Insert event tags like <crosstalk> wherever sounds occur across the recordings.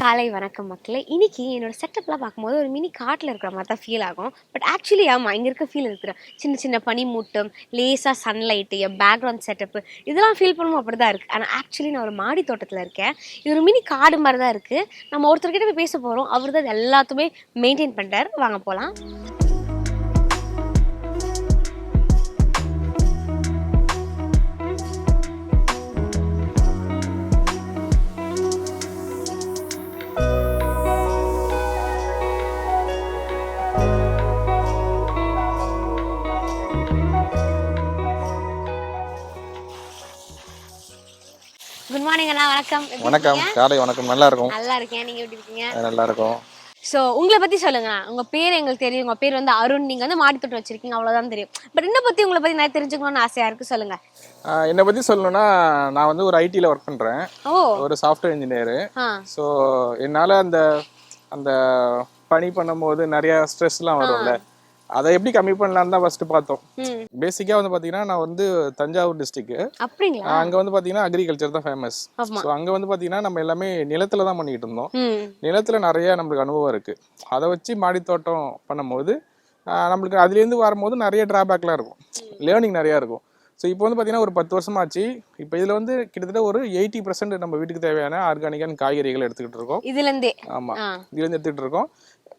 காலை வணக்கம் மக்களே. இன்னைக்கு என்னோட செட்டப்லாம் பார்க்கும்போது ஒரு மினி காட்டில் இருக்கிற மாதிரி தான் ஃபீல் ஆகும். பட் ஆக்சுவலி ஆமாம் இங்கே இருக்க ஃபீல் இருக்கிற சின்ன சின்ன பனிமூட்டம் லேசாக சன்லைட்டு என் பேக்ரவுண்ட் செட்டப்பு இதெல்லாம் ஃபீல் பண்ணும்போது அப்படி தான் இருக்குது ஆனால் ஆக்சுவலி நான் ஒரு மாடி தோட்டத்தில் இருக்கேன். இது ஒரு மினி காடு மாதிரி தான் இருக்குது நம்ம ஒருத்தர்கிட்ட போய் பேச போகிறோம் அவர் தான் எல்லாத்துமே எல்லாத்தையுமே மெயின்டைன் பண்ணுறாரு வாங்க போகலாம் வணக்கம். வணக்கம்? காலை வணக்கம். நல்லா இருக்கும். நல்லா இருக்கேன் நீங்கள் எப்படி இருக்கீங்க? நல்லா இருக்கும் ஸோ உங்களை பற்றி சொல்லுங்க. உங்கள் பேர் எங்களுக்கு தெரியும். உங்கள் பேர் வந்து அருண். நீங்கள் வந்து மாடித்தோட்டம் வச்சிருக்கீங்க. அவ்வளோதான் தெரியும். பட் என்ன பற்றி உங்களை பற்றி நான் தெரிஞ்சுக்கணும்னு ஆசையாக இருக்குது சொல்லுங்க. என்னை பற்றி சொல்லணும்னா நான் வந்து ஒரு ஐடியில் ஒர்க் பண்ணுறேன் ஓ. ஒரு சாஃப்ட்வேர் இன்ஜினியரு ஸோ என்னால் அந்த அந்த பணி பண்ணும்போது நிறைய ஸ்ட்ரெஸ்லாம் வரும்ல. அதை எப்படி கம்மி பண்ணலான்னு தான் ஃபஸ்ட்டு பார்த்தோம். ம். பேசிக்காக வந்து பார்த்தீங்கன்னா நான் வந்து தஞ்சாவூர் டிஸ்ட்ரிக்ட் அப்படிங்களா? அங்கே வந்து பார்த்தீங்கன்னா அக்ரிகல்ச்சர் தான் ஃபேமஸ் ஸோ அங்கே வந்து பார்த்தீங்கன்னா நம்ம எல்லாமே நிலத்துல தான் பண்ணிக்கிட்டு இருந்தோம். நிலத்துல நிறைய நம்மளுக்கு அனுபவம் இருக்கு. அதை வச்சு மாடித்தோட்டம் பண்ணும்போது ஆஹ் நம்மளுக்கு அதுலேருந்து வரும்போது நிறைய டிராபேக்லாம் இருக்கும். லேர்னிங் நிறையா இருக்கும். ஸோ இப்போ வந்து பார்த்தீங்கன்னா ஒரு பத்து வருஷமாச்சு இப்போ இதில் வந்து கிட்டத்தட்ட ஒரு எயிட்டி பர்சன்ட் நம்ம வீட்டுக்கு தேவையான ஆர்கானிக்கான காய்கறிகள் எடுத்துக்கிட்டு இருக்கோம். இதுலேருந்தே ஆமாம் இதுலேருந்து எடுத்துக்கிட்டு இருக்கோம்.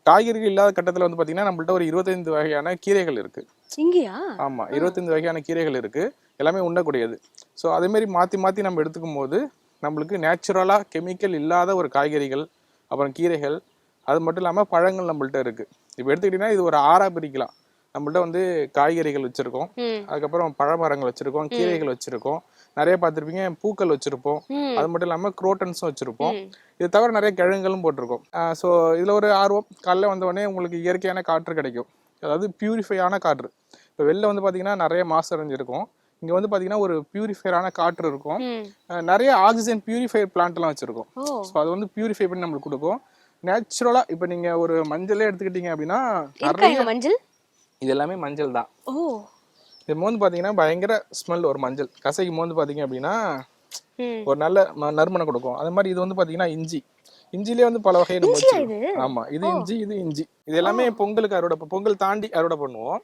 காய்கறிகள் இல்லாத கட்டத்தில் வந்து பார்த்தீங்கன்னா நம்மள்ட்ட ஒரு இருபத்தைந்து வகையான கீரைகள் இருக்குது இங்கேயா? ஆமாம் இருபத்தைந்து வகையான கீரைகள் இருக்குது எல்லாமே உண்ணக்கூடியது. ஸோ அதேமாரி மாற்றி மாற்றி நம்ம எடுத்துக்கும் போது நம்மளுக்கு நேச்சுரலாக கெமிக்கல் இல்லாத ஒரு காய்கறிகள் அப்புறம் கீரைகள் அது மட்டும் இல்லாமல் பழங்கள் நம்மள்ட்ட இருக்குது இப்போ எடுத்துக்கிட்டிங்கன்னா இது ஒரு ஆறாக பிரிக்கலாம். நம்மள்ட்ட வந்து காய்கறிகள் வச்சுருக்கோம். அதுக்கப்புறம் பழமரங்கள் வச்சுருக்கோம் கீரைகள் வச்சுருக்கோம். நிறைய பார்த்துருப்பீங்க பூக்கள் வச்சுருப்போம். அது மட்டும் இல்லாமல் குரோட்டன்ஸும் வச்சுருப்போம். இது தவிர நிறைய கிழங்குகளும் போட்டிருக்கோம். ஸோ இதில் ஒரு ஆர்வம் காலைல வந்த உடனே உங்களுக்கு இயற்கையான காற்று கிடைக்கும். அதாவது பியூரிஃபையான காற்று. இப்போ வெளில வந்து பார்த்தீங்கன்னா நிறைய மாசு அடைஞ்சிருக்கும். இங்கே வந்து பார்த்தீங்கன்னா ஒரு பியூரிஃபையரான காற்று இருக்கும். நிறைய ஆக்சிஜன் பியூரிஃபையர் பிளான்ட்லாம் வச்சுருக்கோம். ஸோ அது வந்து பியூரிஃபை பண்ணி நம்மளுக்கு கொடுக்கும். நேச்சுரலாக இப்போ நீங்கள் ஒரு மஞ்சளே எடுத்துக்கிட்டீங்க அப்படின்னா மஞ்சள்? இது எல்லாமே மஞ்சள் தான். ஓ. இது மோந்து பார்த்தீங்கன்னா பயங்கர ஸ்மெல் ஒரு மஞ்சள். கசைக்கு மோந்து பார்த்தீங்க அப்படின்னா ஒரு நல்ல நறுமணம் கொடுக்கும். அது மாதிரி இது வந்து பார்த்தீங்கன்னா இஞ்சி. இஞ்சிலே வந்து பல வகை நம்ம இஞ்சியா வச்சிருக்கோம். இது? ஆமா. இது இஞ்சி இது இஞ்சி. இது எல்லாமே பொங்கலுக்கு அறுவடை பொங்கல் தாண்டி அறுவடை பண்ணுவோம்.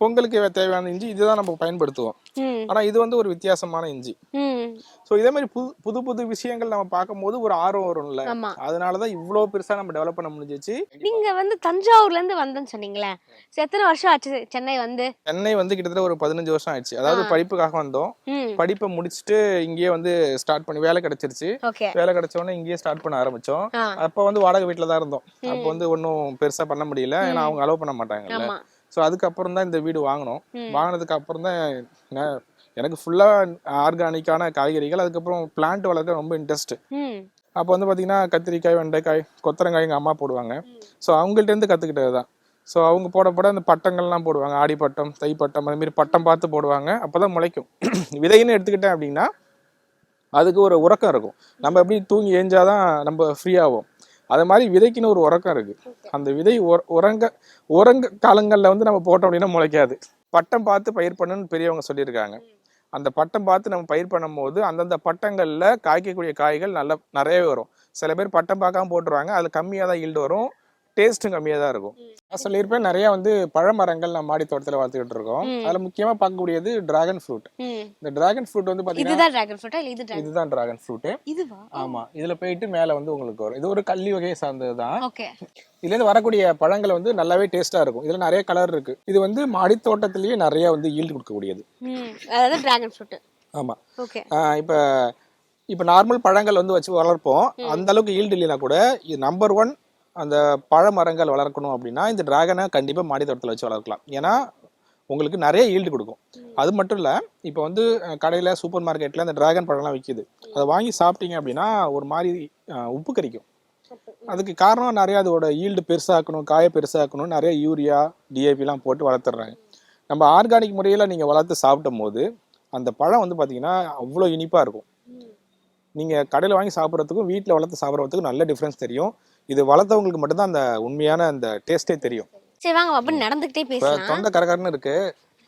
பொங்கலுக்கு தேவையான இஞ்சி இதுதான் நம்ம பயன்படுத்துவோம். ஆனா இது வந்து ஒரு வித்தியாசமான இஞ்சி. ஸோ இதே மாதிரி புது புது புது விஷயங்கள் நம்ம பார்க்கும்போது ஒரு ஆர்வம் வரும்ல. அதனாலதான் இவ்வளோ பெருசா நம்ம டெவலப் பண்ண முடிஞ்சிச்சு. நீங்க வந்து தஞ்சாவூர்ல இருந்து வந்தேன்னு சொன்னீங்களே. எத்தனை வருஷம் ஆச்சு சென்னை வந்து? சென்னை வந்து கிட்டத்தட்ட ஒரு பதினஞ்சு வருஷம் ஆயிடுச்சு. அதாவது படிப்புக்காக வந்தோம். படிப்பை முடிச்சுட்டு இங்கேயே வந்து ஸ்டார்ட் பண்ணி வேலை கிடைச்சிருச்சு. வேலை கிடைச்ச உடனே இங்கேயே ஸ்டார்ட் பண்ண ஆரம்பிச்சோம். அப்போ வந்து வாடகை வீட்டில் தான் இருந்தோம். அப்போ வந்து ஒன்றும் பெருசா பண்ண முடியல. ஏன்னா அவங்க அலோவ் பண்ண மாட்டாங்கல்ல. ஸோ அதுக்கப்புறம் தான் இந்த வீடு வாங்கினோம். வாங்கினதுக்கு அப்புறம் தான் எனக்கு ஃபுல்லாக ஆர்கானிக்கான காய்கறிகள் அதுக்கப்புறம் பிளான்ட் வளர்க்க ரொம்ப இன்ட்ரெஸ்ட் அப்போ வந்து பார்த்தீங்கன்னா கத்திரிக்காய் வெண்டைக்காய் கொத்தரங்காய் எங்கள் அம்மா போடுவாங்க. ஸோ அவங்கள்ட்டேருந்து கற்றுக்கிட்டது தான் ஸோ அவங்க போட போட அந்த பட்டங்கள்லாம் போடுவாங்க. ஆடி பட்டம் தை பட்டம் அது மாதிரி பட்டம் பார்த்து போடுவாங்க. அப்போ தான் முளைக்கும். <clears throat> விதைன்னு எடுத்துக்கிட்டேன் அப்படின்னா அதுக்கு ஒரு உறக்கம் இருக்கும். நம்ம எப்படி தூங்கி ஏஞ்சாதான் நம்ம ஃப்ரீ ஆகும் அது மாதிரி விதைக்குன்னு ஒரு உறக்கம் இருக்கு. அந்த விதை உர- உறங்க உறங்க காலங்களில் வந்து நம்ம போட்டோம் அப்படின்னா முளைக்காது. பட்டம் பார்த்து பயிர் பண்ணுன்னு பெரியவங்க சொல்லியிருக்காங்க. அந்த பட்டம் பார்த்து நம்ம பயிர் பண்ணும்போது அந்தந்த பட்டங்களில் காய்க்கக்கூடிய காய்கள் நல்ல நிறையவே வரும். சில பேர் பட்டம் பார்க்காம போட்டுருவாங்க. அதில் கம்மியாக தான் ஈல்டு வரும். டேஸ்ட்டும் கம்மியாக தான் இருக்கும். நான் சொல்லியிருப்பேன் நிறைய வந்து பழமரங்கள் நம்ம மாடி தோட்டத்தில் வளர்த்துக்கிட்டு இருக்கோம். அதில் முக்கியமாக பார்க்கக்கூடியது டிராகன் ஃப்ரூட் இந்த டிராகன் ஃப்ரூட் வந்து பார்த்தீங்கன்னா இதுதான் டிராகன் இதுவா? ஆமாம் இதில் போயிட்டு மேலே வந்து உங்களுக்கு வரும். இது ஒரு கள்ளி வகையை சார்ந்தது தான். ஓகே. இதுலேருந்து வரக்கூடிய பழங்கள் வந்து நல்லாவே டேஸ்ட்டாக இருக்கும். இதில் நிறைய கலர் இருக்குது இது வந்து மாடி தோட்டத்திலேயே நிறைய வந்து ஈல்டு கொடுக்கக்கூடியது. அதாவது டிராகன் ஃப்ரூட் ஆமாம் ஓகே. இப்போ இப்போ நார்மல் பழங்கள் வந்து வச்சு வளர்ப்போம். அந்த அளவுக்கு ஈல்டு இல்லைனா கூட இது நம்பர் ஒன் அந்த பழமரங்கள் வளர்க்கணும் அப்படின்னா இந்த டிராகனை கண்டிப்பாக மாடி தோட்டத்தில் வச்சு வளர்க்கலாம். ஏன்னா உங்களுக்கு நிறைய ஈல்டு கொடுக்கும். அது மட்டும் இல்லை இப்போ வந்து கடையில் சூப்பர் மார்க்கெட்டில் அந்த டிராகன் பழம்லாம் விற்கிது அதை வாங்கி சாப்பிட்டீங்க அப்படின்னா ஒரு மாதிரி உப்பு கரிக்கும். அதுக்கு காரணம் நிறைய அதோட ஈல்டு பெருசாக்கணும் காயை பெருசாக்கணும் நிறைய யூரியா டிஏபிலாம் போட்டு வளர்த்துறாங்க. நம்ம ஆர்கானிக் முறையில் நீங்கள் வளர்த்து சாப்பிடும் போது அந்த பழம் வந்து பார்த்தீங்கன்னா அவ்வளோ இனிப்பாக இருக்கும். நீங்கள் கடையில் வாங்கி சாப்பிட்றதுக்கும் வீட்டில் வளர்த்து சாப்பிட்றதுக்கும் நல்ல டிஃப்ரென்ஸ் தெரியும். இது வளர்த்தவங்களுக்கு மட்டும்தான் அந்த உண்மையான அந்த டேஸ்ட்டே தெரியும். சரி வாங்க அப்படி நடந்துகிட்டே இப்போ பேசலாம். தொண்டை கரகரன்னு இருக்கு.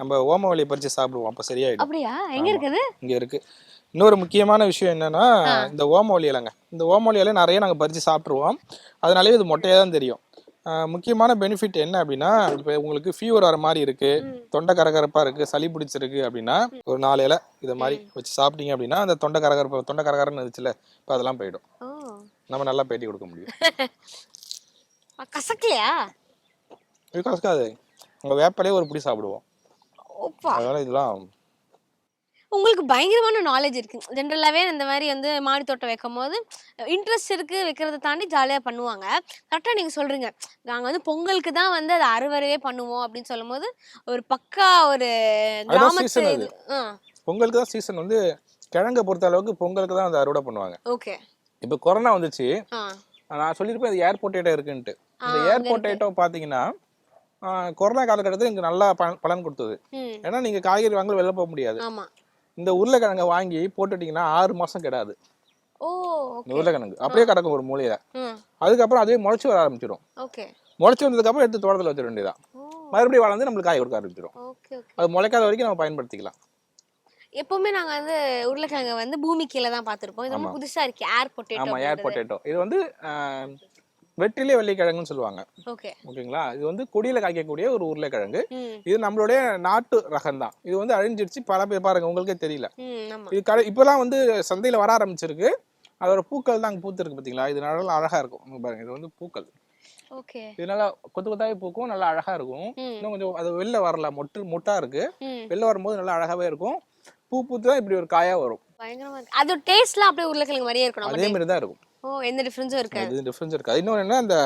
நம்ம ஓமவல்லியை பறிச்சு சாப்பிடுவோம். அப்போ சரியாயிடும். அப்படியா? எங்க. இருக்குது? இங்க இருக்கு. இன்னொரு முக்கியமான விஷயம் என்னன்னா இந்த ஓமவல்லி இலைங்க இந்த ஓமவல்லி இலை நிறைய நாங்கள் பறிச்சு சாப்பிட்ருவோம் அதனாலே இது மொட்டையாக தான் தெரியும். முக்கியமான பெனிஃபிட் என்ன அப்படின்னா இப்போ உங்களுக்கு ஃபீவர் வர மாதிரி இருக்கு தொண்டை கரகரப்பா இருக்கு சளி பிடிச்சிருக்கு அப்படின்னா ஒரு நாலு இலை இதை மாதிரி வச்சு சாப்பிட்டீங்க அப்படின்னா அந்த தொண்டை கரகரப்பு தொண்டை கரகரன்னு இருந்துச்சுல இப்போ அதெல்லாம் போயிடும். நம்ம நல்லா பேட்டி கொடுக்க முடியும். <laughs> கசக்கலையா? இது கசக்காது. உங்கள் வேப்பிலே ஒரு பிடி சாப்பிடுவோம். அதனால இதெல்லாம் உங்களுக்கு பயங்கரமான நாலேஜ் இருக்கு. ஜென்ரலாகவே இந்த மாதிரி வந்து மாடி தோட்டம் வைக்கும் போது இன்ட்ரெஸ்ட் இருக்கு வைக்கிறத தாண்டி ஜாலியாக பண்ணுவாங்க. கரெக்டாக நீங்கள் சொல்றீங்க. நாங்கள் வந்து பொங்கலுக்கு தான் வந்து அதை அறுவடையே பண்ணுவோம் அப்படின்னு சொல்லும்போது ஒரு பக்கா ஒரு கிராமத்து பொங்கலுக்கு தான் சீசன் வந்து கிழங்கை பொறுத்த அளவுக்கு பொங்கலுக்கு தான் அதை அறுவடை பண்ணுவாங்க. ஓகே இப்போ கொரோனா வந்துச்சு. நான் சொல்லியிருப்பேன் அது ஏர் பொட்டேட்டோ இருக்குன்ட்டு. இந்த ஏர். பொட்டேட்டோ பார்த்தீங்கன்னா கொரோனா காலகட்டத்தில் எனக்கு நல்லா பலன் பலன் கொடுத்தது. ஏன்னா நீங்கள் காய்கறி வாங்க வெளில போக முடியாது. இந்த உருளைக்கிழங்கை வாங்கி போட்டுட்டீங்கன்னா ஆறு மாதம் கிடாது. இந்த உருளைக்கிழங்கு. அப்படியே கிடக்கும் ஒரு மூலையில. அதுக்கப்புறம் அதுவே முளைச்சி வர ஆரம்பிச்சிடும் முளைச்சி வந்ததுக்கப்புறம் எடுத்து தோட்டத்தில் வச்சிட வேண்டியதான் மறுபடியும் வளர்ந்து நம்மளுக்கு காய் கொடுக்க ஆரம்பிச்சிடும் அது முளைக்காத வரைக்கும் நம்ம பயன்படுத்திக்கலாம். எப்பவுமே நாங்க வந்து உருளைக்கிழங்க வந்து பூமி கீழே தான் பார்த்திருப்போம். இது ரொம்ப ஆமா. புதுசா இருக்கு. ஏர் பொட்டேட்டோ ஆமாம் ஏர் பொட்டேட்டோ இது வந்து வெற்றிலே வெள்ளிக்கிழங்குன்னு சொல்லுவாங்க. ஓகே. ஓகேங்களா? இது வந்து கொடியில காய்க்கக்கூடிய ஒரு உருளைக்கிழங்கு. இது நம்மளுடைய நாட்டு ரகம் தான். இது வந்து அழிஞ்சிருச்சு. பல பேர் பாருங்க உங்களுக்கே தெரியல. ஆமா. இது கடை இப்போலாம் வந்து சந்தையில் வர ஆரம்பிச்சிருக்கு. அதோட பூக்கள் தான் அங்கே பூத்துருக்கு பார்த்தீங்களா இது நல்லா அழகா இருக்கும். பாருங்க இது வந்து பூக்கள். ஓகே. இது நல்லா கொத்து கொத்தாவே பூக்கும் நல்லா அழகா இருக்கும். இன்னும் கொஞ்சம் அது வெளில வரல. மொட்டு மொட்டா இருக்கு. வெளில வரும்போது நல்லா அழகாவே இருக்கும். பூ பூத்து தான் இப்படி ஒரு காயா வரும். பயங்கரமா இருக்கு. அதோட டேஸ்ட்லாம் அப்படியே உருளைக்கிழங்கு மாதிரியே இருக்கும் அதே மாதிரி தான் இருக்கும். ஓ எந்த டிஃபரன்ஸும் இருக்காது. இது டிஃப்ரென்ஸ் இருக்கு இன்னொன்று என்ன அந்த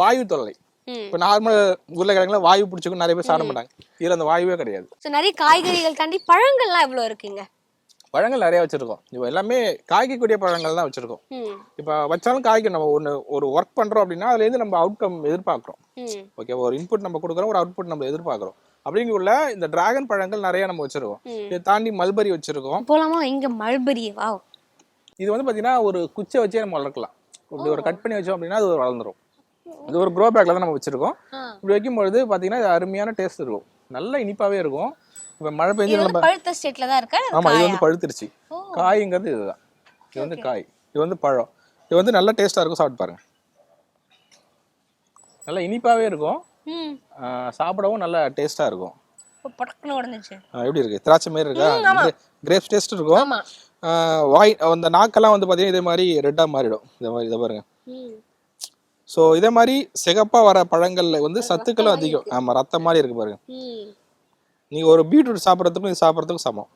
வாயு தொல்லை. இப்போ நார்மல் உருளைக்கிழங்குல வாயு பிடிச்சிக்கும் நிறைய பேர் சாப்பிட மாட்டாங்க. இதில் அந்த வாயுவே கிடையாது. ஸோ நிறைய காய்கறிகள் தாண்டி பழங்கள்லாம் எவ்வளோ இருக்குங்க? பழங்கள் நிறைய வச்சிருக்கோம். இப்போ எல்லாமே காய்க்கக்கூடிய பழங்கள் தான் வச்சிருக்கோம் இப்போ வச்சாலும் காய்க்கும். நம்ம ஒன்று ஒரு ஒர்க் பண்ணுறோம் அப்படின்னா அதுலேருந்து நம்ம அவுட்கம் எதிர்பார்க்குறோம். ஓகே ஒரு இன்புட் நம்ம கொடுக்குறோம் ஒரு அவுட்புட் நம்ம எதிர்பார்க்குறோம். அப்படிங்குள்ள இந்த டிராகன் பழங்கள் நிறைய நம்ம வச்சிருக்கோம். இதை தாண்டி மல்பரி வச்சிருக்கோம். போலாமா? இங்க மல்பெரி இது வந்து பார்த்தீங்கன்னா ஒரு குச்சை வச்சே நம்ம வளர்க்கலாம். இப்படி ஒரு கட் பண்ணி வச்சோம் அப்படின்னா அது வளர்ந்துரும். இது ஒரு க்ரோ பேக்கில் தான் நம்ம வச்சிருக்கோம். இப்படி வைக்கும்பொழுது பார்த்தீங்கன்னா இது அருமையான டேஸ்ட் இருக்கும். நல்ல இனிப்பாகவே இருக்கும். இப்போ மழை பெஞ்சு நம்ம பழுத்த ஸ்டேட்ல தான் இருக்கா? ஆமா இது? வந்து பழுத்துருச்சு. காய்ங்கிறது இதுதான். இது வந்து காய். இது வந்து பழம். இது வந்து நல்ல டேஸ்டா இருக்கும் சாப்பிட்டு பாருங்க. நல்ல இனிப்பாவே இருக்கும். சாப்பிடவும் நல்ல டேஸ்டா இருக்கும். படக்குன்னு உடஞ்சிச்சு. எப்படி இருக்கு? திராட்சை மாதிரி இருக்கா? கிரேப்ஸ் டேஸ்ட் இருக்கும். வாய் அந்த நாக்கெல்லாம் வந்து பார்த்தீங்கன்னா இதே மாதிரி ரெட்டாக மாறிடும். இதே மாதிரி இதை பாருங்க. ஸோ இதே மாதிரி சிகப்பா வர பழங்கள்ல வந்து சத்துக்களும் அதிகம். ஆமா ரத்தம் மாதிரி இருக்கு பாருங்க. ம். நீங்க ஒரு பீட்ரூட் சாப்பிட்றதுக்கும் இது சாப்பிட்றதுக்கும் சமம்.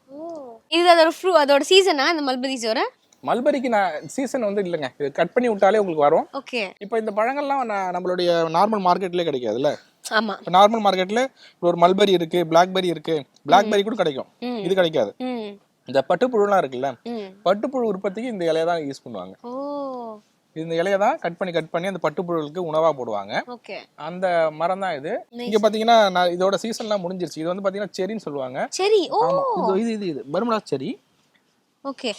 இது அதோட ஃப்ரூ அதோட சீசனா இந்த மல்பெரிஸோட மல்பரிக்கு நான் சீசன் வந்து இல்லைங்க. இது கட் பண்ணி விட்டாலே உங்களுக்கு வரும். ஓகே. இப்போ இந்த பழங்கள்லாம் நம்மளுடைய நார்மல் மார்க்கெட்லேயே கிடைக்காதுல்ல? ஆமா. இப்போ நார்மல் மார்க்கெட்டில் ஒரு மல்பரி இருக்கு பிளாக்பெரி இருக்கு. பிளாக்பெரி கூட கிடைக்கும். இது கிடைக்காது. இந்த பட்டுப்புழுலாம் இருக்குல்ல? பட்டுப்புழு உற்பத்திக்கு இந்த இலையை தான் யூஸ் பண்ணுவாங்க. இந்த இலையை தான் கட் பண்ணி கட் பண்ணி அந்த பட்டுப்புழுவுக்கு உணவாக போடுவாங்க. அந்த மரம் தான் இது. இங்க பாத்தீங்கன்னா இதோட சீசன்லாம் முடிஞ்சிருச்சு. இது வந்து பாத்தீங்கன்னா செரின்னு சொல்லுவாங்க. சரி. இது இது இது பர்முடா செரி. ஓகே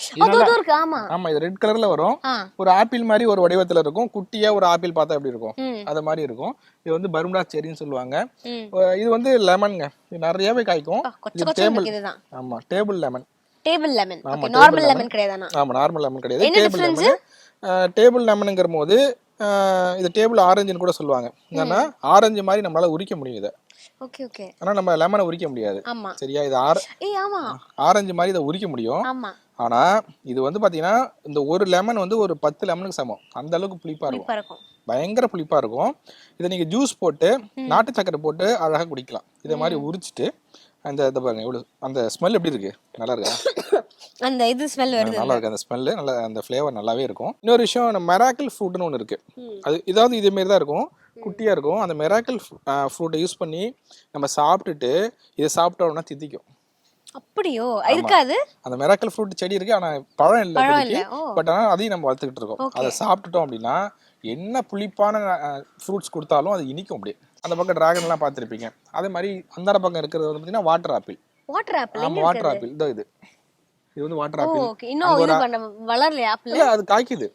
ஆமா. ஆமா இது ரெட் கலர்ல வரும். ஒரு ஆப்பிள் மாதிரி ஒரு வடிவத்துல இருக்கும். குட்டியா ஒரு ஆப்பிள் பார்த்தா எப்படி இருக்கும்? அது மாதிரி இருக்கும். இது வந்து பர்முடா செரின்னு சொல்லுவாங்க. இது வந்து லெமன்ங்க இது நிறையவே காய்க்கும். இதுதான். ஆமா table lemon table lemon normal. Lemon கிடையாதானா? ஆமா நார்மல் லெமன் கிடையாது. டேபிள்? லெமன் டேபிள் லெமனுங்கிற போது இது டேபிள் ஆரஞ்சுன்னு கூட சொல்லுவாங்க. என்னன்னா ஆரஞ்சு மாதிரி நம்மளால உரிக்க முடியும் இதை. Okay okay. ஆனா நம்ம லெமனை உரிக்க முடியாது. ஆமா. சரியா? இது ஆர ஏய் ஆமா. ஆரஞ்சு மாதிரி இதை உரிக்க முடியும். ஆமா. ஆனா இது வந்து பாத்தீங்கன்னா இந்த ஒரு லெமன் வந்து ஒரு பத்து லெமனுக்கு சமம். அந்த அளவுக்கு புளிப்பா இருக்கும். பயங்கர புளிப்பா இருக்கும். இதை நீங்க ஜூஸ் போட்டு நாட்டு சக்கரை போட்டு அழகா குடிக்கலாம். இதை மாதிரி உரிச்சிட்டு அந்த இதை பாருங்க எவ்வளவு அந்த ஸ்மெல் எப்படி இருக்கு? நல்லா இருக்கா? <coughs> அந்த இது ஸ்மெல் வருது. நல்லா இருக்கு. அந்த ஸ்மெல்லு நல்லா அந்த ஃப்ளேவர் நல்லாவே இருக்கும். இன்னொரு விஷயம் மெராக்கிள் ஃப்ரூட்னு ஒன்று இருக்கு. அது இதாவது இதே மாதிரி தான் இருக்கும். குட்டியா இருக்கும். அந்த மெராக்கிள் ஃப்ரூட்டை யூஸ் பண்ணி நம்ம சாப்பிட்டுட்டு இதை சாப்பிட்டோம்னா தித்திக்கும். அப்படியோ? இருக்காது? அந்த மெராக்கிள் ஃப்ரூட் செடி இருக்கு. ஆனா பழம் இல்லை பட் ஆனால் அதையும் நம்ம வளர்த்துக்கிட்டு இருக்கோம். அதை சாப்பிட்டுட்டோம் அப்படின்னா என்ன புளிப்பான ஃப்ரூட்ஸ் கொடுத்தாலும் அது இனிக்கும் அப்படியே. அந்த பக்கம் டிராகன்லாம் பார்த்துருப்பீங்க. அதே மாதிரி அந்தாண்ட பக்கம் இருக்கிறது வந்து பார்த்தீங்கன்னா வாட்டர் ஆப்பிள். Water apple? ஆமாம் வாட்டர் ஆப்பிள். இதோ இது. இது வந்து வாட்டர் ஆப்பிள். ஓகே. இன்னும் வளரலையா ஆப்பிள்? இல்லை அது காய்க்குது.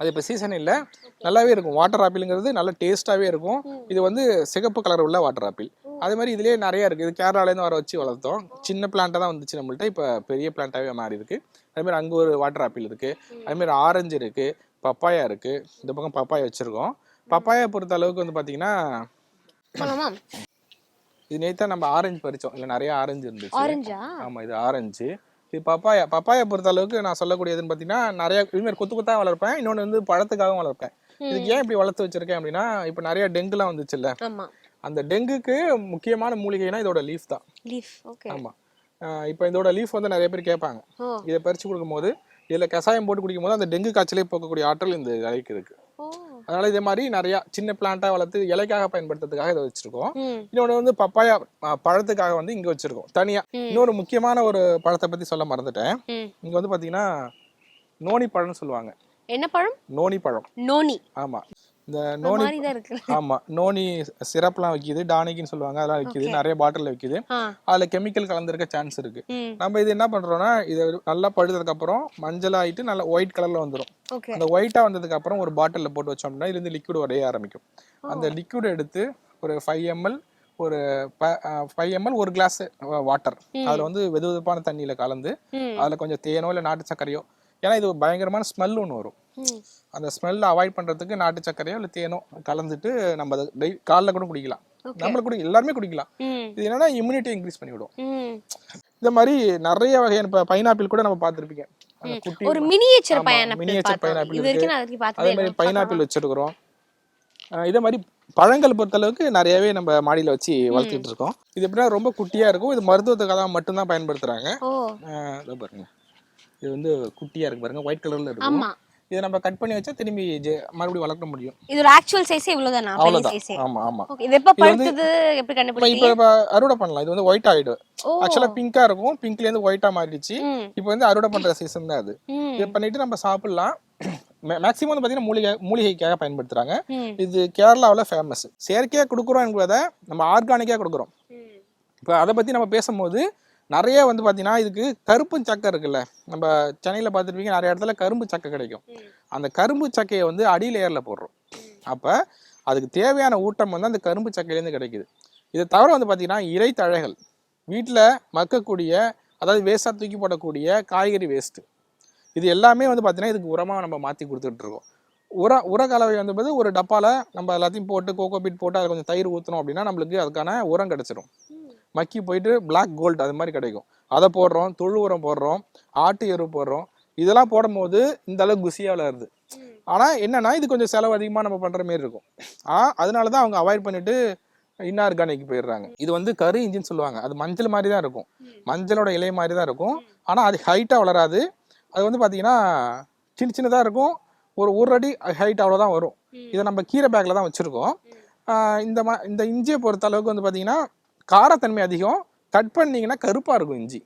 அது இப்போ சீசன் இல்லை. நல்லாவே இருக்கும். வாட்டர் ஆப்பிளுங்கிறது நல்ல டேஸ்ட்டாகவே இருக்கும். இது வந்து சிகப்பு கலர் உள்ள வாட்டர் ஆப்பிள் அதே மாதிரி இதுலயே நிறைய இருக்கு. இது கேரளாலேருந்து வர வச்சு வளர்த்தோம். சின்ன பிளான்ட்டாக தான் வந்துச்சு நம்மள்ட்ட. இப்போ பெரிய பிளான்ட்டாகவே மாறி இருக்கு. அதே மாதிரி அங்கே ஒரு வாட்டர் ஆப்பிள் இருக்கு. அதே மாதிரி ஆரஞ்சு இருக்கு. பப்பாயா இருக்கு. இந்த பக்கம் பப்பாயா வச்சிருக்கோம். பப்பாயா பொறுத்த அளவுக்கு வந்து பார்த்தீங்கன்னா இது நேத்தா நம்ம ஆரஞ்சு பறிச்சோம். இல்லை நிறைய ஆரஞ்சு இருந்துச்சு. ஆரஞ்சா ஆமா இது ஆரஞ்சு இது பப்பாயா பப்பாயா பொறுத்த அளவுக்கு நான் சொல்லக்கூடியதுன்னு பார்த்தீங்கன்னா நிறைய இது மாதிரி கொத்து கொத்தா வளர்ப்பேன். இன்னொன்று வந்து பழத்துக்காகவும் வளர்ப்பேன். இதுக்கு ஏன் இப்படி வளர்த்து வச்சிருக்கேன் அப்படின்னா இப்போ நிறைய டெங்குலாம் வந்துச்சுல்ல? ஆமா. அந்த டெங்குக்கு முக்கியமான மூலிகைனா இதோட லீஃப் தான். Leaf okay. ஆமா. ஆஹ் இப்போ இதோட லீஃப் வந்து நிறைய பேர் கேட்பாங்க. இதை பறிச்சு கொடுக்கும்போது இதுல கஷாயம் போட்டு குடிக்கும்போது அந்த டெங்கு காய்ச்சலே போக்கக்கூடிய ஆற்றல் இந்த இலைக்கு இருக்கு. ஓ அதனால இதே மாதிரி நிறைய சின்ன பிளான்ட்டா வளர்த்து இலைக்காக பயன்படுத்துறதுக்காக இதை வச்சிருக்கோம். இன்னொன்று வந்து பப்பாயா பழத்துக்காக வந்து இங்க வச்சிருக்கோம். தனியா. இன்னொரு முக்கியமான ஒரு பழத்தை பத்தி சொல்ல மறந்துட்டேன். இங்க வந்து பாத்தீங்கன்னா நோனி பழம்னு சொல்லுவாங்க. என்ன பழம்? நோனி பழம் நோனி. ஆமா. இந்த நோனி ஆமா நோனி சிரப்லாம் வைக்கிது டானிக்னு சொல்லுவாங்க அதெல்லாம் வைக்கிது. நிறைய பாட்டில் வைக்கிது. அதுல கெமிக்கல் கலந்துருக்க சான்ஸ் இருக்கு. நம்ம இது என்ன பண்றோம்னா இது நல்லா பழுத்ததுக்கு அப்புறம் மஞ்சள் ஆயிட்டு நல்லா ஒயிட் கலர்ல வந்துடும் அந்த ஒயிட்டா வந்ததுக்கு அப்புறம் ஒரு பாட்டில்ல போட்டு வச்சோம் அப்படின்னா இதுல இருந்து லிக்விட் உடைய ஆரம்பிக்கும். அந்த லிக்விட் எடுத்து ஒரு ஃபைவ் எம்எல் ஒரு ஃபைவ் எம்எல் ஒரு கிளாஸ் வாட்டர் அதுல வந்து வெது வெதுப்பான தண்ணியில கலந்து அதுல கொஞ்சம் தேனோ இல்ல நாட்டு சர்க்கரையோ ஏன்னா இது பயங்கரமான ஸ்மெல் ஒன்று வரும். அந்த ஸ்மெல்லை அவாய்ட் பண்றதுக்கு நாட்டு சர்க்கரையோ இல்லை தேனோ கலந்துட்டு நம்ம அதை டெய் காலைல கூட குடிக்கலாம். நம்மளுக்கு கூட எல்லாருமே குடிக்கலாம். இது என்னன்னா இம்யூனிட்டி இன்க்ரீஸ் பண்ணிவிடும். இந்த மாதிரி நிறைய வகையான பைனாப்பிள் கூட நம்ம பார்த்துருப்பீங்க. ஒரு மினியேச்சர் பைனாப்பிள் அதே மாதிரி பைனாப்பிள் வச்சிருக்கிறோம். இதே மாதிரி பழங்கள் பொறுத்தளவுக்கு நிறையவே நம்ம மாடியில வச்சு வளர்த்துட்டு இருக்கோம். இது எப்படின்னா ரொம்ப குட்டியா இருக்கும். இது மருத்துவத்துக்காக மட்டும்தான் இதோ பாருங்க. இது வந்து குட்டியா இருக்கு பாருங்க ஒயிட் கலர்ல இருக்கும். ஆமா. இதை நம்ம கட் பண்ணி வச்சா திரும்பி மறுபடியும் வளர்க்க முடியும். இதோட ஆக்சுவல் சைஸே இவ்வளவுதானா அவ்வளவுதான். சைஸே ஆமா ஆமா. ஓகே இது எப்ப பழுத்தது எப்படி கண்டுபிடிச்சீங்க இப்போ அறுவடை பண்ணலாம். இது வந்து ஒயிட் ஆயிடும். ஆக்சுவலா பிங்கா இருக்கும் பிங்க்ல இருந்து ஒயிட்டா மாறிடுச்சு. இப்போ வந்து அறுவடை பண்ற சீசன் தான் அது. இது பண்ணிட்டு நம்ம சாப்பிடலாம். மேக்ஸிமம் வந்து பார்த்தீங்கன்னா மூலிகை மூலிகைக்காக பயன்படுத்துறாங்க. இது கேரளாவில் ஃபேமஸ் செயற்கையாக கொடுக்குறோம் என்பதை நம்ம ஆர்கானிக்காக கொடுக்குறோம். இப்போ அதை பற்றி நம்ம பேசும்போது நிறைய வந்து பார்த்தீங்கன்னா இதுக்கு கருப்பு சக்கை இருக்குல்ல. நம்ம சென்னையில் பார்த்துருப்பீங்க நிறைய இடத்துல கரும்பு சக்கை கிடைக்கும். அந்த கரும்பு சக்கையை வந்து அடி லேயரில் போடுறோம். அப்போ அதுக்கு தேவையான ஊட்டம் வந்து அந்த கரும்பு சக்கையிலேருந்து கிடைக்குது. இதை தவிர வந்து பார்த்தீங்கன்னா இறை தழைகள் வீட்டில் மக்கக்கூடிய அதாவது வேஸ்ட்டாக தூக்கி போடக்கூடிய காய்கறி வேஸ்ட்டு இது எல்லாமே வந்து பார்த்தீங்கன்னா இதுக்கு உரமாக நம்ம மாற்றி கொடுத்துட்டு இருக்கோம் உர உர கலவை வந்து ஒரு டப்பால நம்ம எல்லாத்தையும் போட்டு கோகோ பீட் போட்டு அதில் கொஞ்சம் தயிர் ஊற்றணும் அப்படின்னா நம்மளுக்கு அதுக்கான உரம் கிடைச்சிரும். மக்கி போயிட்டு பிளாக் கோல்டு அது மாதிரி கிடைக்கும். அதை போடுறோம் தொழு உரம் போடுறோம் ஆட்டு எரு போடுறோம். இதெல்லாம் போடும்போது இந்த அளவுக்கு குசியாக வளருது ஆனால் என்னன்னா இது கொஞ்சம் செலவு அதிகமாக நம்ம பண்ணுற மாரி இருக்கும். ஆ அதனால தான் அவங்க அவாய்ட் பண்ணிட்டு இன்னார்கானிக் போயிடுறாங்க. இது வந்து கரு இன்ஜின் சொல்லுவாங்க. அது மஞ்சள் மாதிரி தான் இருக்கும். மஞ்சளோட இலை மாதிரி தான் இருக்கும். ஆனால் அது ஹைட்டாக வளராது. அது வந்து பார்த்தீங்கன்னா சின்ன சின்னதாக இருக்கும். ஒரு ஒரு அடி ஹைட் அவ்வளோதான் வரும். இதை நம்ம கீரை பேக்கில் தான் வச்சுருக்கோம். இந்த மா இந்த இஞ்சியை பொறுத்த அளவுக்கு வந்து பார்த்தீங்கன்னா காரத்தன்மை அதிகம். கட் பண்ணீங்கன்னா கருப்பாக இருக்கும் இஞ்சி.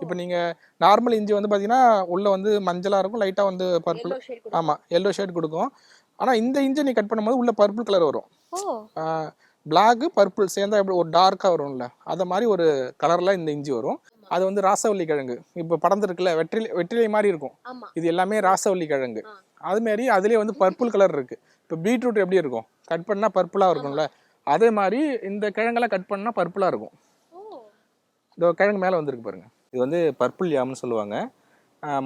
இப்போ நீங்கள் நார்மல் இஞ்சி வந்து பார்த்தீங்கன்னா உள்ளே வந்து மஞ்சளாக இருக்கும் லைட்டாக வந்து பர்பிள் ஆமாம் எல்லோ ஷேட் கொடுக்கும். ஆனால் இந்த இஞ்சி நீ கட் பண்ணும்போது உள்ள பர்பிள் கலர் வரும். ஓ. பிளாக் பர்பிள் சேர்ந்தா எப்படி ஒரு டார்க்காக வரும்ல. அதை மாதிரி ஒரு கலரில் இந்த இஞ்சி வரும். அது வந்து ராசவல்லி கிழங்கு. இப்போ படந்து இருக்குல்ல வெற்றிலை வெற்றிலை மாதிரி இருக்கும். இது எல்லாமே ராசவல்லி கிழங்கு. ஆ. அது மாதிரி அதுலேயே வந்து பர்பிள் கலர் இருக்கு. இப்போ பீட்ரூட் எப்படி இருக்கும்? கட் பண்ணால் பர்பிளாக இருக்கும்ல. அதே மாதிரி இந்த கிழங்கெல்லாம் கட் பண்ணால் பர்பிளாக இருக்கும். ஓ. இந்த கிழங்கு மேலே வந்திருக்கு பாருங்க. இது வந்து பர்பிள் யாம்னு சொல்லுவாங்க.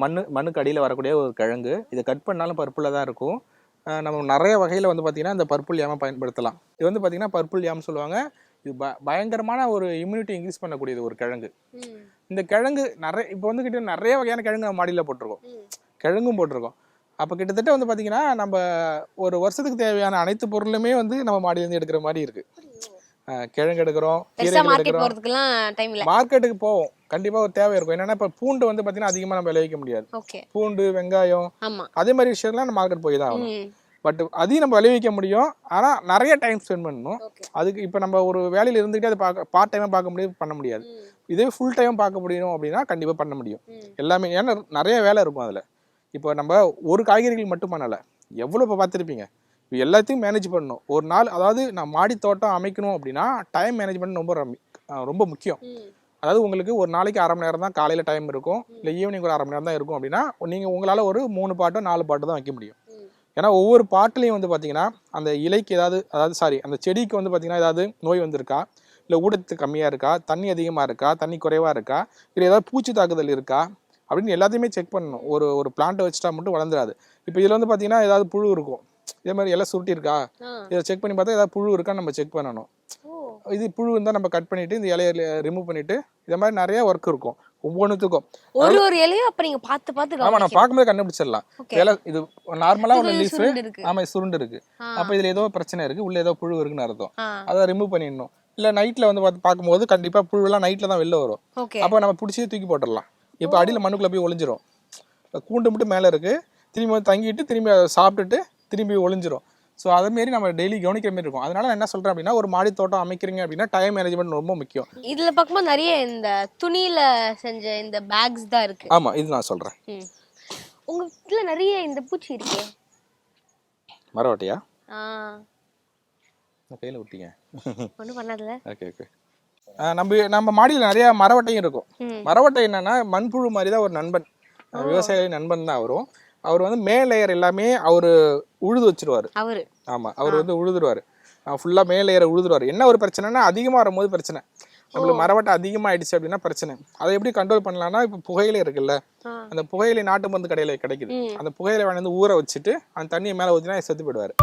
மண்ணு மண்ணுக்கு அடியில் வரக்கூடிய ஒரு கிழங்கு. இதை கட் பண்ணாலும் பர்பிளாக தான் இருக்கும். நம்ம நிறைய வகையில் வந்து பார்த்திங்கன்னா இந்த பர்பிள் யாமை பயன்படுத்தலாம். இது வந்து பார்த்திங்கன்னா பர்பிள் யாம் சொல்லுவாங்க. இது ப பயங்கரமான ஒரு இம்யூனிட்டி இன்க்ரீஸ் பண்ணக்கூடியது ஒரு கிழங்கு. இந்த கிழங்கு நிறைய இப்போ வந்து கிட்ட நிறைய வகையான கிழங்கு நம்ம மாடியில் போட்டிருக்கோம். கிழங்கும் போட்டிருக்கோம். அப்போ கிட்டத்தட்ட வந்து பார்த்திங்கன்னா நம்ம ஒரு வருஷத்துக்கு தேவையான அனைத்து பொருளுமே வந்து நம்ம மாடியிலேருந்து எடுக்கிற மாதிரி இருக்குது கிழங்கு எடுக்கிறோம் மார்க்கெட்டுக்கு போவோம். கண்டிப்பா ஒரு தேவை இருக்கும். என்னன்னா இப்ப பூண்டு வந்து பாத்தீங்கன்னா அதிகமா நம்ம விளைவிக்க முடியாது. பூண்டு வெங்காயம் அதே மாதிரி விஷயம்லாம் நம்ம மார்க்கெட் போய் தான் ஆகணும். ம். பட் அதையும் நம்ம விளைவிக்க முடியும். ஆனா நிறைய டைம் ஸ்பெண்ட் பண்ணணும். அதுக்கு இப்ப நம்ம ஒரு வேலையில இருந்துகிட்டே அதை பார்க்க பார்ட் டைமா பார்க்க முடியாது பண்ண முடியாது. இதே ஃபுல் டைம் பார்க்க முடியும் அப்படின்னா கண்டிப்பா பண்ண முடியும். எல்லாமே ஏன்னா நிறைய வேலை இருக்கும் அதுல. இப்போ நம்ம ஒரு காய்கறிகள் மட்டும் பண்ணல எவ்வளவு இப்போ பார்த்துருப்பீங்க? இப்போ எல்லாத்தையும் மேனேஜ் பண்ணணும். ஒரு நாள் அதாவது நான் மாடி தோட்டம் அமைக்கணும் அப்படின்னா டைம் மேனேஜ்மெண்ட் ரொம்ப ரொம்ப முக்கியம். அதாவது உங்களுக்கு ஒரு நாளைக்கு அரை மணி நேரம் தான் காலையில் டைம் இருக்கும். இல்லை ஈவினிங் ஒரு அரை மணி நேரம் தான் இருக்கும் அப்படின்னா நீங்கள் உங்களால் ஒரு மூணு பாட்டோ நாலு பாட்டு தான் வைக்க முடியும். ஏன்னா ஒவ்வொரு பாட்டுலையும் வந்து பார்த்தீங்கன்னா அந்த இலைக்கு ஏதாவது அதாவது சாரி அந்த செடிக்கு வந்து பார்த்தீங்கன்னா ஏதாவது நோய் வந்திருக்கா? இல்லை ஊட்டத்து கம்மியாக இருக்கா? தண்ணி அதிகமாக இருக்கா? தண்ணி குறைவாக இருக்கா? இல்லை ஏதாவது பூச்சி தாக்குதல் இருக்கா? அப்படின்னு எல்லாத்தையுமே செக் பண்ணணும். ஒரு ஒரு பிளான்ட்டை வச்சுட்டா மட்டும் வளர்ந்துராது. இப்போ இதில் வந்து பார்த்தீங்கன்னா ஏதாவது புழு இருக்கும். இதே மாதிரி எல்லாம் சுருட்டி இருக்கா. இதை செக் பண்ணி பார்த்தா ஏதாவது புழு இருக்கான்னு நம்ம செக் பண்ணணும். இது புழு இருந்தால் நம்ம கட் பண்ணிவிட்டு இந்த இலைய ரிமூவ் பண்ணிவிட்டு இந்த மாதிரி நிறைய ஒர்க் இருக்கும். ஒவ்வொன்றுத்துக்கும் ஒரு ஒரு இலையும் அப்ப நீங்க பார்த்து பார்த்து ஆமாம் நான். பார்க்கும்போது கண்டுபிடிச்சிடலாம். இலை இது இது உள்ள கொஞ்சம் லீஃபு இருக்கு. இது சுருண்டு இருக்கு. அப்போ இதில் ஏதோ பிரச்சனை இருக்குது உள்ள ஏதோ புழு இருக்குன்னு அர்த்தம். அதை ரிமூவ் பண்ணிடணும். இல்லை நைட்டில் வந்து பார்த்து பார்க்கும்போது கண்டிப்பாக புழுலாம் நைட்டில் தான் வெளில வரும். அப்போ நம்ம பிடிச்சி தூக்கி போட்டுடலாம். இப்போ அடியில் மண்ணுக்குள்ளே போய் ஒளிஞ்சிரும். கூண்டு மட்டும் மேலே இருக்குது திரும்பி வந்து தங்கிட்டு திரும்பி அதை சாப்பிட்டுட்டு திரும்பி ஒளிஞ்சிரும். ஸோ அதேமாரி நம்ம டெய்லி கவனிக்கிற மாதிரி இருக்கும். அதனால நான் என்ன சொல்கிறேன் அப்படின்னா ஒரு மாடி தோட்டம் அமைக்கிறீங்க அப்படின்னா டைம் மேனேஜ்மெண்ட் ரொம்ப முக்கியம். இதுல பார்க்கும்போது நிறைய இந்த துணியில செஞ்ச இந்த பேக்ஸ் தான் இருக்கு. ஆமாம் இது நான் சொல்கிறேன் ம். உங்க இதுல நிறைய இந்த பூச்சி இருக்கே. மரவட்டியா ஆ. கையில் விட்டீங்க ஒண்ணும் பண்ணாதுல ஓகே ஓகே நம்ம நம்ம மாடியில் நிறைய மரவட்டையும் இருக்கும். மரவட்டை என்னன்னா மண்புழு மாதிரி தான் ஒரு நண்பன். விவசாயி நண்பன் தான் அவரும். அவர் வந்து மேல் லேயர் எல்லாமே அவர் உழுது வச்சிருவாரு. ஆமா அவர் வந்து உழுதுருவாரு. ஃபுல்லாக மேல் லேயரை உழுதுருவாரு. என்ன ஒரு பிரச்சனைனா அதிகமாக வரும்போது பிரச்சனை. நம்மளுக்கு மரவட்டை அதிகமாக ஆயிடுச்சு அப்படின்னா பிரச்சனை. அதை எப்படி கண்ட்ரோல் பண்ணலாம்னா இப்போ புகையிலை இருக்குல்ல. அந்த புகையிலை நாட்டு மருந்து கடையில் கிடைக்குது. அந்த புகையிலை வாங்கி வந்து ஊற வச்சுட்டு அந்த தண்ணியை மேலே ஊற்றினா செத்து போயிடுவார்.